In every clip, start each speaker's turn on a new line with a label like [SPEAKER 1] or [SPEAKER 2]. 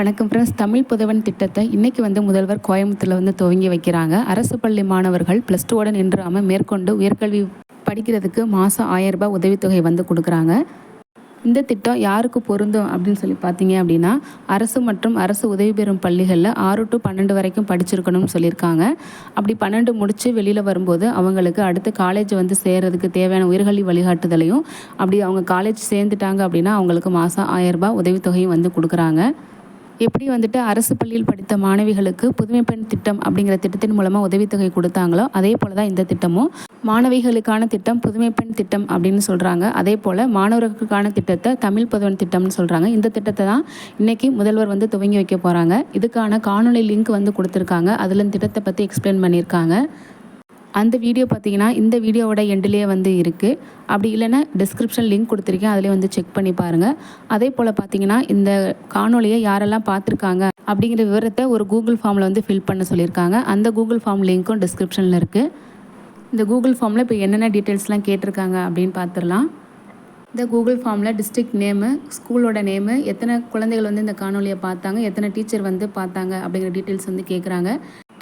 [SPEAKER 1] வணக்கம் ஃப்ரெண்ட்ஸ் தமிழ் புதவன் திட்டத்தை இன்றைக்கி வந்து முதல்வர் கோயம்புத்தூரில் வந்து துவங்கி வைக்கிறாங்க. அரசு பள்ளி மாணவர்கள் ப்ளஸ் டூவோட நின்றாமல் மேற்கொண்டு உயர்கல்வி படிக்கிறதுக்கு மாதம் ஆயிரம் ரூபாய் உதவித்தொகை வந்து கொடுக்குறாங்க. இந்த திட்டம் யாருக்கு பொருந்தும் அப்படின்னு சொல்லி பார்த்தீங்க அப்படின்னா அரசு மற்றும் அரசு உதவி பெறும் பள்ளிகளில் ஆறு டு பன்னெண்டு வரைக்கும் படிச்சிருக்கணும்னு சொல்லியிருக்காங்க. அப்படி பன்னெண்டு முடித்து வெளியில் வரும்போது அவங்களுக்கு அடுத்து காலேஜ் வந்து சேர்றதுக்கு தேவையான உயர்கல்வி வழிகாட்டுதலையும் அப்படி அவங்க காலேஜ் சேர்ந்துட்டாங்க அப்படின்னா அவங்களுக்கு மாதம் ஆயிரம் ரூபாய் உதவித்தொகையும் வந்து கொடுக்குறாங்க. எப்படி வந்துட்டு அரசு பள்ளியில் படித்த மாணவிகளுக்கு புதுமை பெண் திட்டம் அப்படிங்கிற திட்டத்தின் மூலமாக உதவித்தொகை கொடுத்தாங்களோ அதே போல தான் இந்த திட்டமும். மாணவிகளுக்கான திட்டம் புதுமை பெண் திட்டம் அப்படின்னு சொல்கிறாங்க அதே போல் மாணவர்களுக்கான திட்டத்தை தமிழ் புதுவன் திட்டம்னு சொல்கிறாங்க இந்த திட்டத்தை தான் இன்னைக்கு முதல்வர் வந்து துவங்கி வைக்க போகிறாங்க இதுக்கான காணொளி லிங்க் வந்து கொடுத்துருக்காங்க. அதில் இந்த திட்டத்தை பற்றி எக்ஸ்பிளைன் பண்ணியிருக்காங்க. அந்த வீடியோ பார்த்தீங்கன்னா இந்த வீடியோவோட எண்டிலே வந்து இருக்குது அப்படி இல்லைன்னா டிஸ்கிரிப்ஷன் லிங்க் கொடுத்துருக்கேன். அதிலே வந்து செக் பண்ணி பாருங்கள் அதே போல் பார்த்தீங்கன்னா இந்த காணொலியை யாரெல்லாம் பார்த்துருக்காங்க அப்படிங்கிற விவரத்தை ஒரு கூகுள் ஃபார்மில் வந்து ஃபில் பண்ண சொல்லியிருக்காங்க. அந்த கூகுள் ஃபார்ம் லிங்க்கும் டிஸ்கிரிப்ஷனில் இருக்குது இந்த கூகுள் ஃபார்மில் இப்போ என்னென்ன டீட்டெயில்ஸ்லாம் கேட்டிருக்காங்க அப்படின்னு பார்த்துடலாம். இந்த கூகுள் ஃபார்மில் டிஸ்ட்ரிக்ட் நேமு ஸ்கூலோட நேமு எத்தனை குழந்தைகள் வந்து இந்த காணொலியை பார்த்தாங்க எத்தனை டீச்சர் வந்து பார்த்தாங்க அப்படிங்கிற டீட்டெயில்ஸ் வந்து கேட்குறாங்க.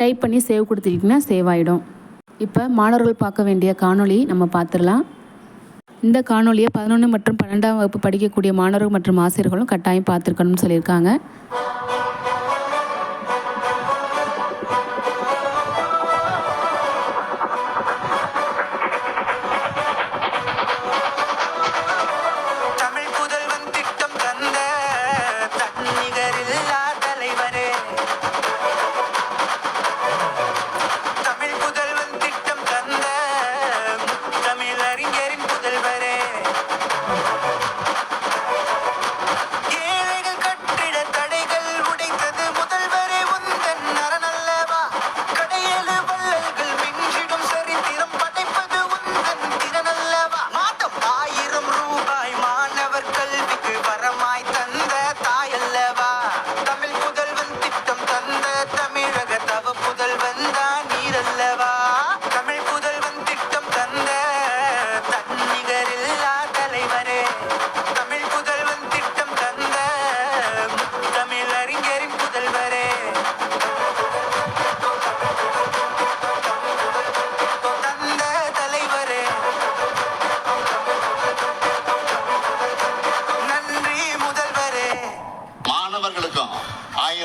[SPEAKER 1] டைப் பண்ணி சேவ் கொடுத்துருக்கீங்கன்னா சேவ் ஆகிடும் இப்போ மாணவர்கள் பார்க்க வேண்டிய காணொளி நம்ம பார்த்துடலாம். இந்த காணொலியை பதினொன்று மற்றும் பன்னெண்டாம் வகுப்பு படிக்கக்கூடிய மாணவர்கள் மற்றும் ஆசிரியர்களும் கட்டாயம் பார்த்துருக்கணும்னு சொல்லியிருக்காங்க.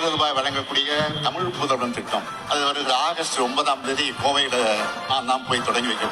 [SPEAKER 2] ஆயிரம் ரூபாய்
[SPEAKER 3] வழங்கக்கூடிய தமிழ் புதல்வன் திட்டம். அது வருகிற ஆகஸ்ட் ஒன்பதாம் தேதி கோவையில் நாம் போய் தொடங்கி வைக்க